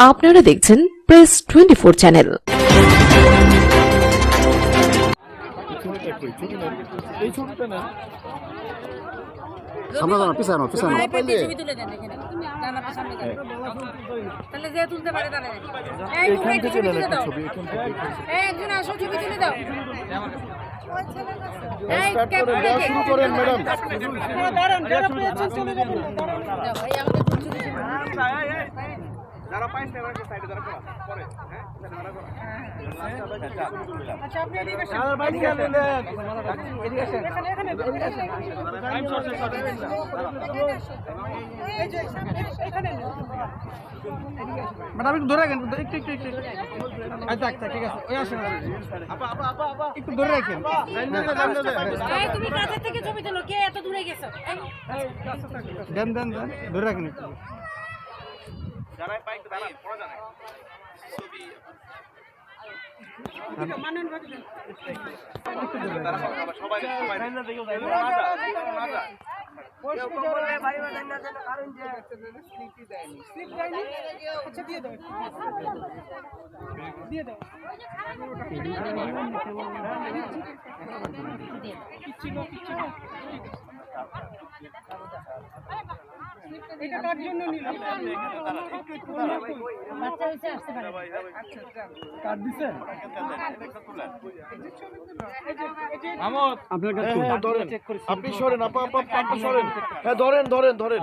আপনারা দেখছেন press twenty four channel না পিছানো পিছানো। তাহলে যে তুলতে পারে এই এখান থেকে ছবি এখান থেকে এই একজন আসো ছবি তুলে দাও। শুরু করেন ম্যাডাম। দাঁড়ান যারা পেয়েছেন চলে যাবেন ভাই আমাদের ছবি তুলে আচ্ছা আপনি এদিকে আসেন। এখানে, এখানে, এই যে, এখানে। ম্যাডাম একটু ধরে রাখেন। একটু একটু একটু। আচ্ছা আচ্ছা ঠিক আছে। ওই আসেন একটু ধরে রাখেন। এই, তুমি কাছের থেকে ছবি তোলো কে এত দূরে গেছো? দেন দেন দেন। ধরে রাখেন একটু। দাঁড়ায় পাইক দাঁড়ান পড়া জানায় ছবি সবাই সবাই না দেখো না না দিয়ে দাও এটা কার জন্য বাচ্চা হয়েছে আসতে পারে। কার্ড দিছেন আপনার কাছে হ্যাঁ হ্যাঁ ধরেন। আপনি সরেন আপা আপা আপা, সরেন। হ্যাঁ ধরেন ধরেন ধরেন।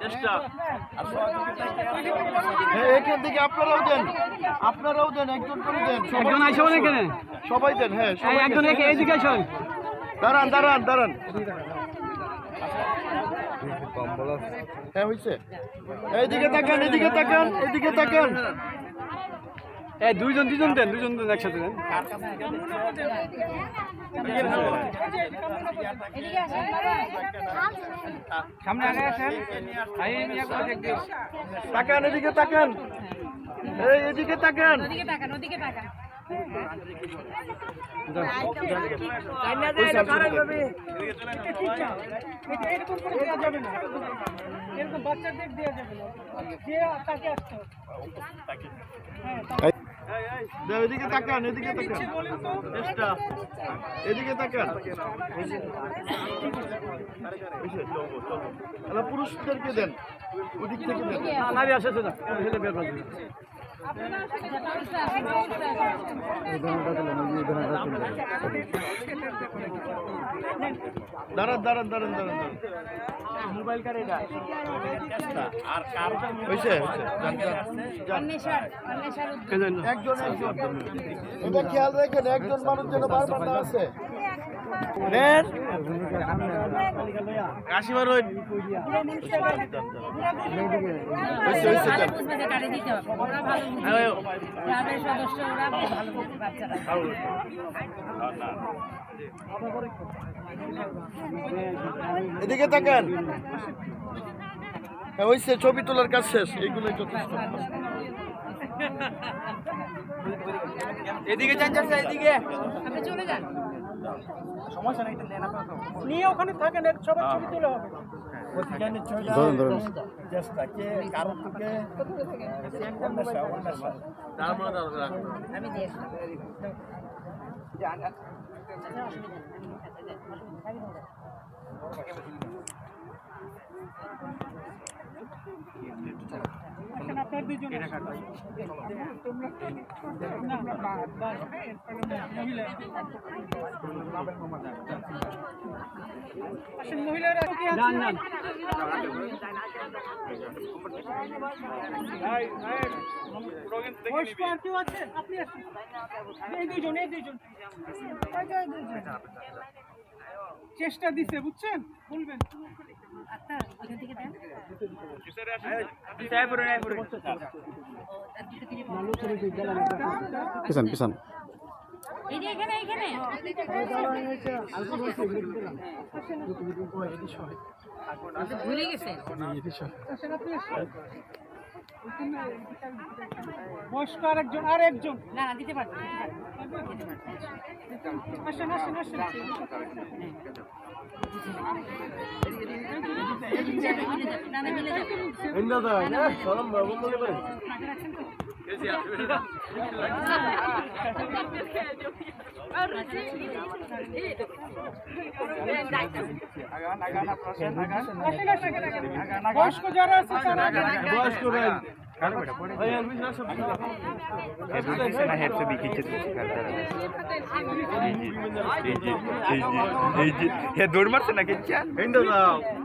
চেষ্টা। হ্যাঁ এখান থেকে আপনারাও দেন। আপনারাও দেন একজন করে দেন। একজন আইসা এখানে? সবাই দেন হ্যাঁ সবাই একজন এইদিকে আসুন। দাঁড়ান দাঁড়ান দাঁড়ান। হ্যাঁ হয়েছে এইদিকে তাকান এদিকে তাকান এদিকে তাকান। এই দুইজন দুইজন দেন দুইজন দেন একসাথে দেন। এদিকে সামনে আগে আসেন। তাকান এদিকে তাকান এই এদিকে তাকান ওদিকে তাকান ওদিকে তাকান এরকম বাচ্চাদের দেওয়া যাবে না তাকে আসতে এদিকে তাকান এদিকে তাকান। চেষ্টা এদিকে তাকান। পুরুষদেরকে দেন ওদিক থেকে দেন। নারী আসে না দাঁড়ান দাঁড়ান দাঁড়ান দাঁড়ান দাঁড়ান। মোবাইল কার? এটা হয়েছে হয়েছে যান, যান, যান। অন্বেষণ অন্বেষণ উদ্যোগ। একজন একজন। এটা খেয়াল রাখেন একজন মানুষ যেন বারবার না আছে কাশিমার ওই বুঝবে বাচ্চারা এদিকে তাকান। হ্যাঁ হয়েছে ছবি তোলার কাজ শেষ এইগুলোই যথেষ্ট। এদিকে যান যান এদিকে। আপনি চলে যান। নিয়ে ওখানে থাকেন সবার ছবি তুলে হবে। আমি দিয়ে আপনার দুজন মহিলারা যান যান বয়স্ক আর কেউ আছে আপনি আসুন। এই দুইজন এই দুইজন এই যে এই দুইজন। চেষ্টা দিছে বুঝছেন? বলবেন। পিছান পিছান। ভুলে গেছে। বয়স্ক আরেকজন আর একজন। না না দিতে পারব আসেন আসেন আসেন। না না মিলে যাবে দৌড় মারছে না কিচ্ছা হিন্দু দাও হ্যাঁ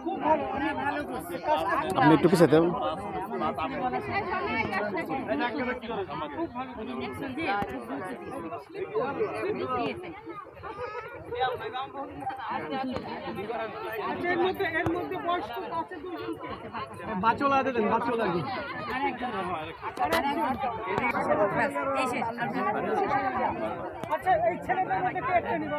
খুব ভালো অনেক ভালো করছে আপনি একটু পিছাতে দেখছেন যে দিয়েছে এর মধ্যে এর মধ্যে বয়স্ক আছে দুজনকে বাচলা দেন বাচলা না। আচ্ছা এই ছেলেদের মধ্যে একটা নিব।